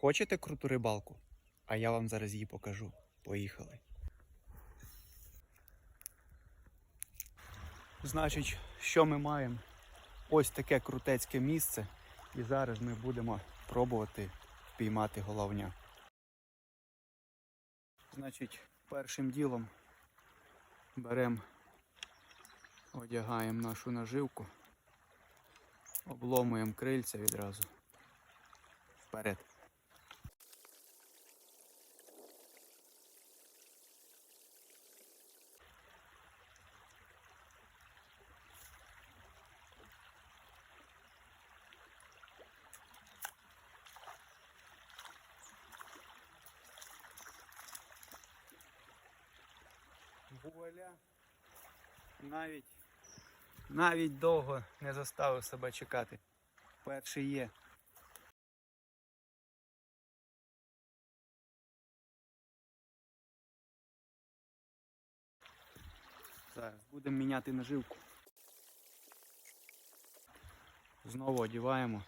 Хочете круту рибалку? А я вам зараз її покажу. Поїхали. Значить, що ми маємо? Ось таке крутецьке місце. І зараз ми будемо пробувати впіймати головня. Значить, першим ділом беремо, одягаємо нашу наживку, обломуємо крильця відразу. Вперед. Вуаля. Навіть, навіть довго не заставив себе чекати. Перший є. Зараз будемо міняти наживку. Знову одіваємо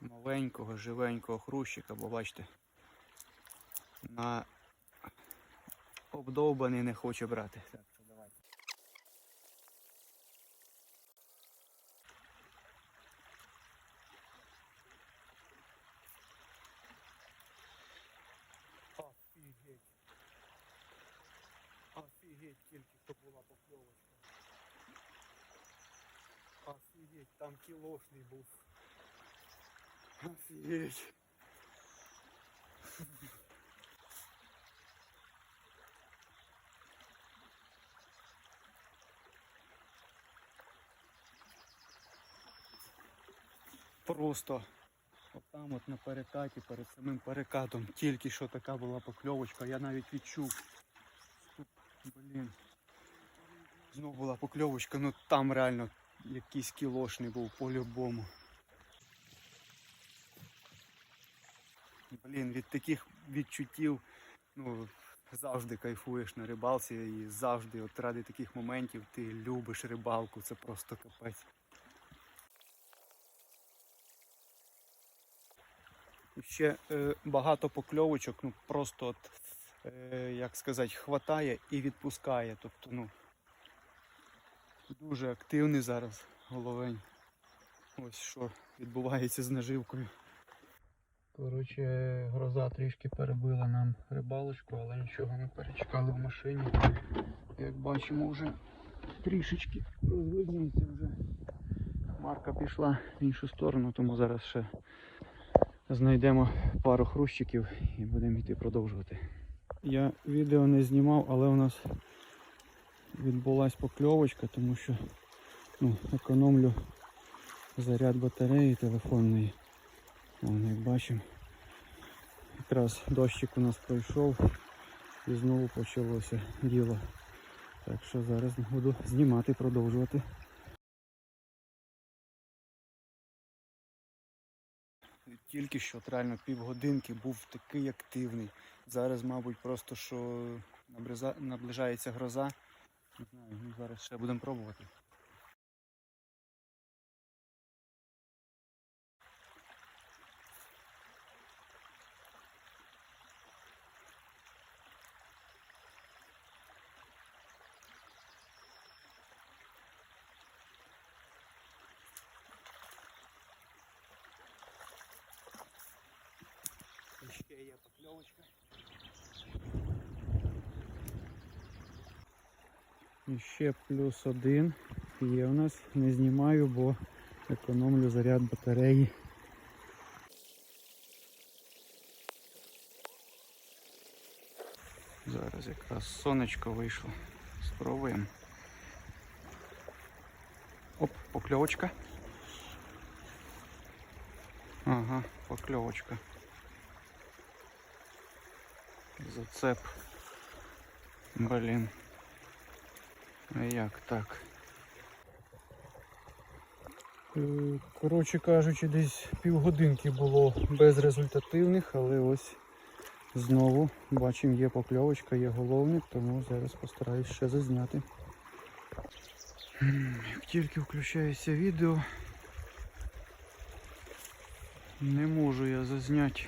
новенького, живенького хрущика, бо бачите, на обдовбаний не хоче брати. Так, що давайте. Офігеть. Офігеть, тільки що була покльовочка. Офігеть, там кілошний був. Офігеть. Просто отам от на перекаті, перед самим перекатом, тільки що така була покльовочка, я навіть відчув. Блін. Знов була покльовочка, ну там реально якийсь кілошний був по-любому. Блін, від таких відчуттів ну, завжди кайфуєш на рибалці і завжди от ради таких моментів ти любиш рибалку, це просто капець. Ще е, багато покльовочок, ну просто от, е, як сказати, хватає і відпускає. Тобто, ну, дуже активний зараз головень. Ось що відбувається з наживкою. Коротше, гроза трішки перебила нам рибалочку, але нічого, ми перечекали в машині. Як бачимо, вже трішечки розвиднюється вже. Марка пішла в іншу сторону, тому зараз ще знайдемо пару хрущиків і будемо йти продовжувати. Я відео не знімав, але у нас відбулась покльовочка, тому що ну, економлю заряд батареї телефонної. Вон, як бачимо, якраз дощик у нас пройшов і знову почалося діло. Так що зараз буду знімати, продовжувати. Тільки що от реально півгодинки був такий активний. Зараз, мабуть, просто що наближається гроза. Не знаю, ну, зараз ще будемо пробувати. І Є. І ще плюс один є у нас. Не знімаю, бо економлю заряд батареї. Зараз якраз сонечко вийшло. Спробуємо. Оп, покльовочка. Ага, покльовочка. Зацеп. Блін. А як так? Е, Коротше кажучи, десь півгодинки було безрезультативних, але ось знову бачимо є покльовочка, є головник, тому зараз постараюсь ще зазняти. Як тільки включається відео, не можу я зазняти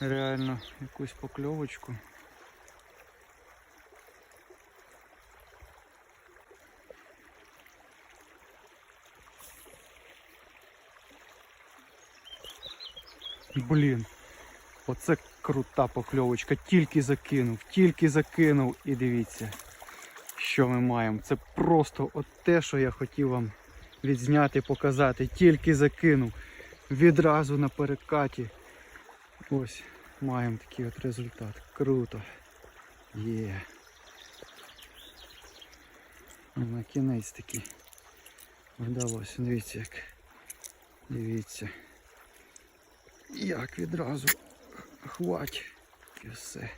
реально якусь покльовочку. Блін, оце крута покльовочка. Тільки закинув, тільки закинув і дивіться, що ми маємо. Це просто от те, що я хотів вам відзняти, показати. Тільки закинув. Відразу на перекаті. Ось маємо такий от результат. Круто. Є. Ну, На кінець такий вдалося. Дивіться як. Дивіться. Як відразу хвать. І все.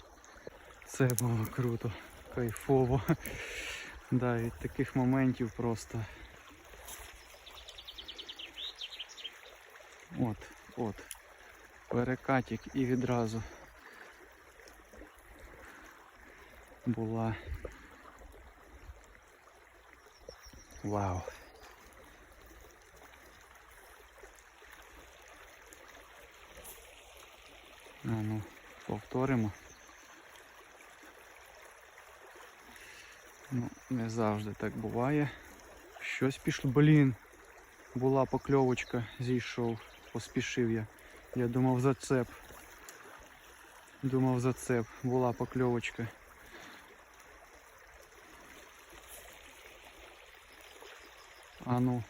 Це було круто, кайфово. Да, від таких моментів просто. От, от. Перекатик і відразу була. Вау. А ну, повторимо. Ну, не завжди так буває. Щось пішло. Блін. Була покльовочка, зійшов, поспішив я. Я думав зацеп. Думав зацеп. Була покльовочка. А ну.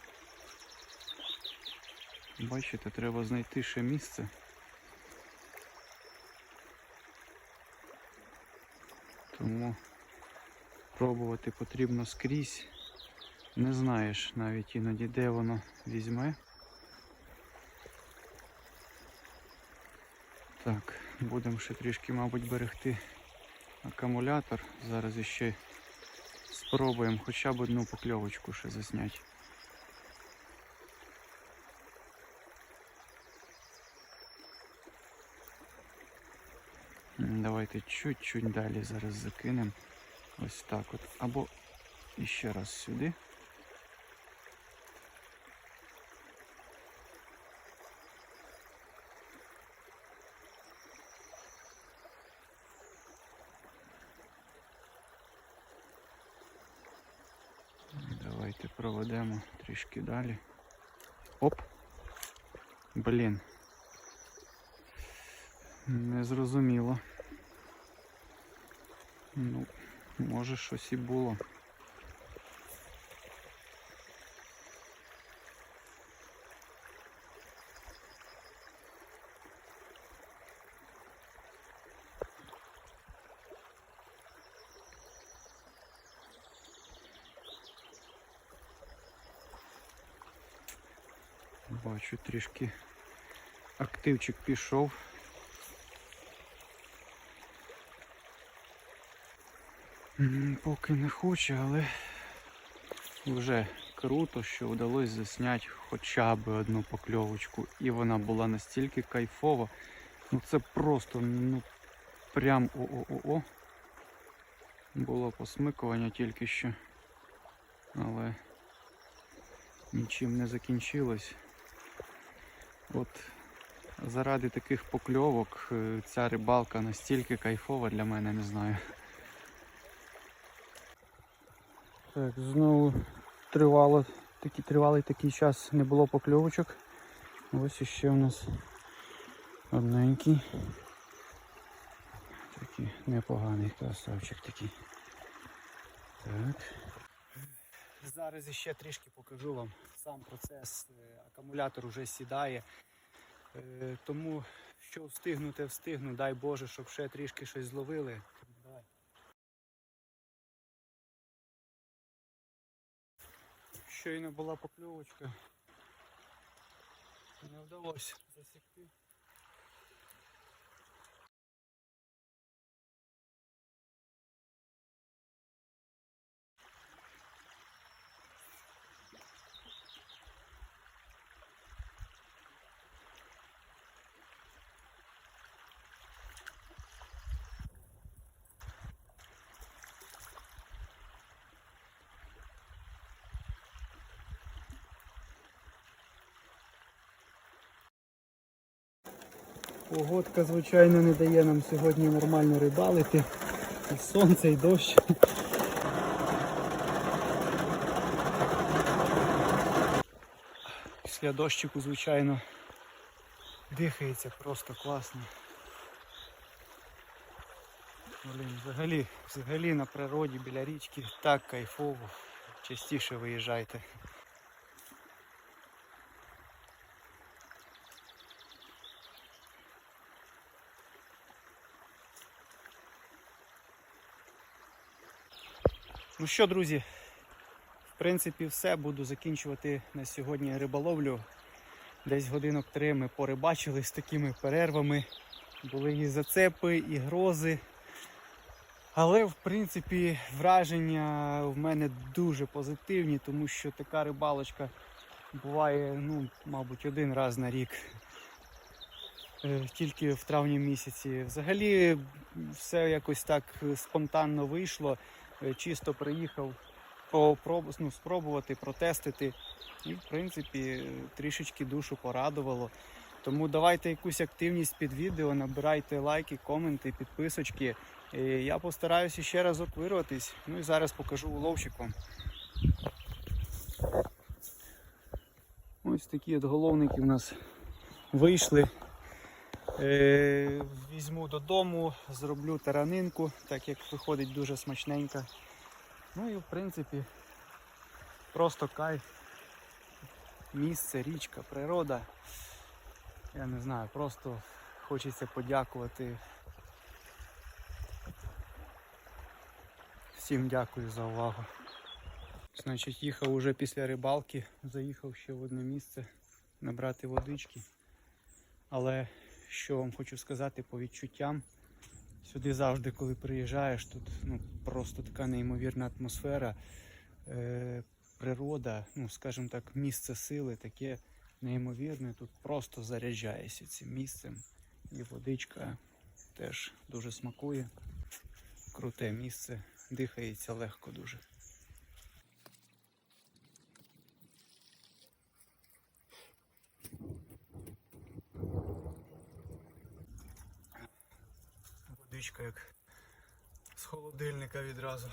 Бачите, треба знайти ще місце. Тому пробувати потрібно скрізь. Не знаєш навіть іноді де воно візьме. Так, будемо ще трішки, мабуть, берегти акумулятор. Зараз іще спробуємо хоча б одну покльовочку ще засняти. Давайте чуть-чуть далі зараз закинемо. Ось так от. Або іще раз сюди. Давайте проведемо трішки далі. Оп! Блін. Не зрозуміло. Ну, може щось і було. Бачу трішки активчик пішов. Поки не хоче, але вже круто, що вдалося засняти хоча б одну покльовочку. І вона була настільки кайфова. Ну це просто ну прям о-о-о-о. Було посмикування тільки що. Але нічим не закінчилось. От заради таких покльовок е, ця рибалка настільки кайфова для мене, не знаю. Так, знову тривало, такий, тривалий такий час не було покльовочок. Ось іще у нас одненький. Такий непоганий красавчик такий. Так. Зараз іще трішки покажу вам сам процес. Е, Акумулятор вже сідає. Е, Тому що встигнути, встигну. Дай Боже, щоб ще трішки щось зловили. Давай. Щойно була покльовочка. Не вдалося засікти. Погодка, звичайно, не дає нам сьогодні нормально рибалити. І сонце, і дощ. Після дощику, звичайно, дихається просто класно. Блін, взагалі, взагалі на природі біля річки так кайфово. Частіше виїжджайте. Ну що, друзі, в принципі, все. Буду закінчувати на сьогодні риболовлю. Десь годинок три ми порибачили з такими перервами. Були і зацепи, і грози. Але в принципі враження в мене дуже позитивні, тому що така рибалочка буває, ну, мабуть, один раз на рік. Е, Тільки в травні місяці. Взагалі все якось так спонтанно вийшло. Е, Чисто приїхав ну, спробувати, протестити. І, в принципі, трішечки душу порадувало. Тому давайте якусь активність під відео, набирайте лайки, коменти, підписочки. І я постараюся ще разок вирватись. Ну і зараз покажу уловчик. Ось такі от головники в нас вийшли. Е, візьму додому, зроблю таранинку, так як виходить дуже смачненька. Ну і в принципі просто кайф. Місце, річка, природа. Я не знаю, просто хочеться подякувати. Всім дякую за увагу. Значить, їхав уже після рибалки, заїхав ще в одне місце набрати водички. Але що вам хочу сказати по відчуттям, сюди завжди, коли приїжджаєш, тут ну, просто така неймовірна атмосфера, е, природа, ну, скажімо так, місце сили таке неймовірне, тут просто заряджаєшся цим місцем. І водичка теж дуже смакує. Круте місце, дихається легко дуже. Водичка як з холодильника відразу.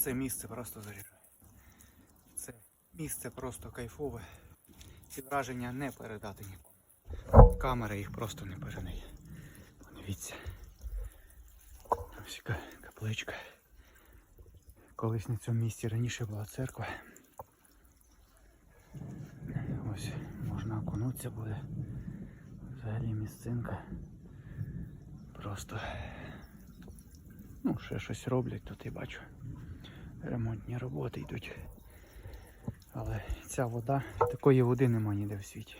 Це місце просто заряджає. Це місце просто кайфове. Ці враження не передати нікому. Камера їх просто не передає. Подивіться. Ось яка капличка. Колись на цьому місці раніше була церква. Ось можна окунутися буде. Взагалі місцинка. Просто ну, ще щось роблять тут я бачу. Ремонтні роботи йдуть. Але ця вода, такої води нема ніде в світі.